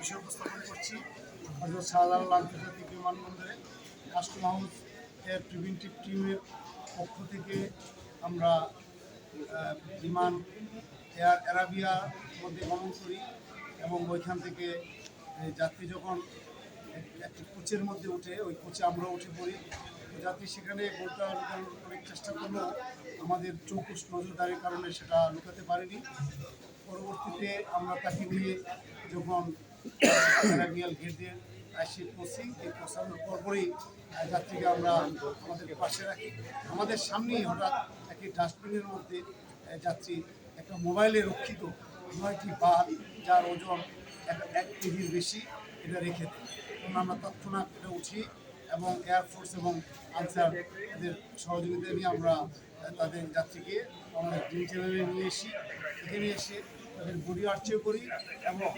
বিষয় উপস্থাপন করছি। হজরত শাহজালাল আন্তর্জাতিক বিমানবন্দরে কাস্টম হাউস এর প্রিভেন্টিভ টিমের পক্ষ থেকে আমরা বিমান, এয়ার অ্যারাবিয়ার মধ্যে ভ্রমণ করি এবং ওইখান থেকে যাত্রী যখন একটি কোচের মধ্যে উঠে, ওই কোচে আমরা উঠে পড়ি। যাত্রী সেখানে গোলটা লুকানোর অনেক চেষ্টা করলেও আমাদের চৌকুশ নজরদারির কারণে সেটা লুকাতে পারিনি। পরবর্তীতে আমরা তাকে নিয়ে যখন অ্যারাবিয়াল গেট দিয়ে এসে পৌঁছি এই পৌঁছানোর পরপরই যাত্রীকে আমরা আমাদের পাশে রাখি। আমাদের সামনেই হঠাৎ একটি ডাস্টবিনের মধ্যে যাত্রী একটা মোবাইলে রক্ষিত নয়টি বার যার ওজন এক- কেজির বেশি, এটা রেখে দেয়। আমরা তৎক্ষণাৎ এটা উঠি এবং এয়ারফোর্স এবং আনসার এদের সহযোগিতা নিয়ে আমরা তাদের যাত্রীকে আমাদের ড্রিম চ্যানেলে নিয়ে এসি, এখানে এসে তাদের বডি আর্চিও করি এবং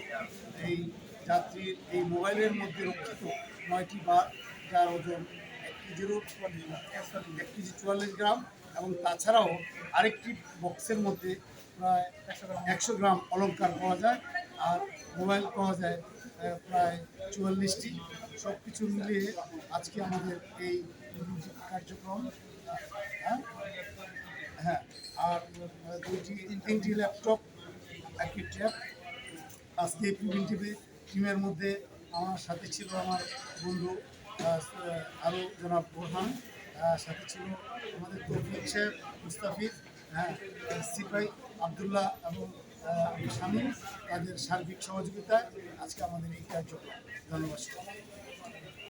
এই যাত্রীর এই মোবাইলের মধ্যে রক্ষিত নয়টি বার যার ওজন এক কেজিরও এক কেজি চুয়াল্লিশ গ্রাম এবং তাছাড়াও আরেকটি বক্সের মধ্যে প্রায় একশো গ্রাম অলঙ্কার পাওয়া যায় আর মোবাইল পাওয়া যায় প্রায় চুয়াল্লিশটি। সব কিছু মিলিয়ে আজকে আমাদের এই কার্যক্রম হ্যাঁ? হ্যাঁ আর দুইটি, তিনটি ল্যাপটপ একটি ট্যাব আজকে প্রিভেন্টিভে টিমের মধ্যে আমার সাথে ছিল আমার বন্ধু আরও জনাব বোরহান সাথে ছিল আমাদের তৌফিক সাহেব, মুস্তাফিজ হ্যাঁ সিপাই আবদুল্লাহ এবং স্বামী তাদের সার্বিক সহযোগিতায় আজকে আমাদের এই কার্যক্রম। ধন্যবাদ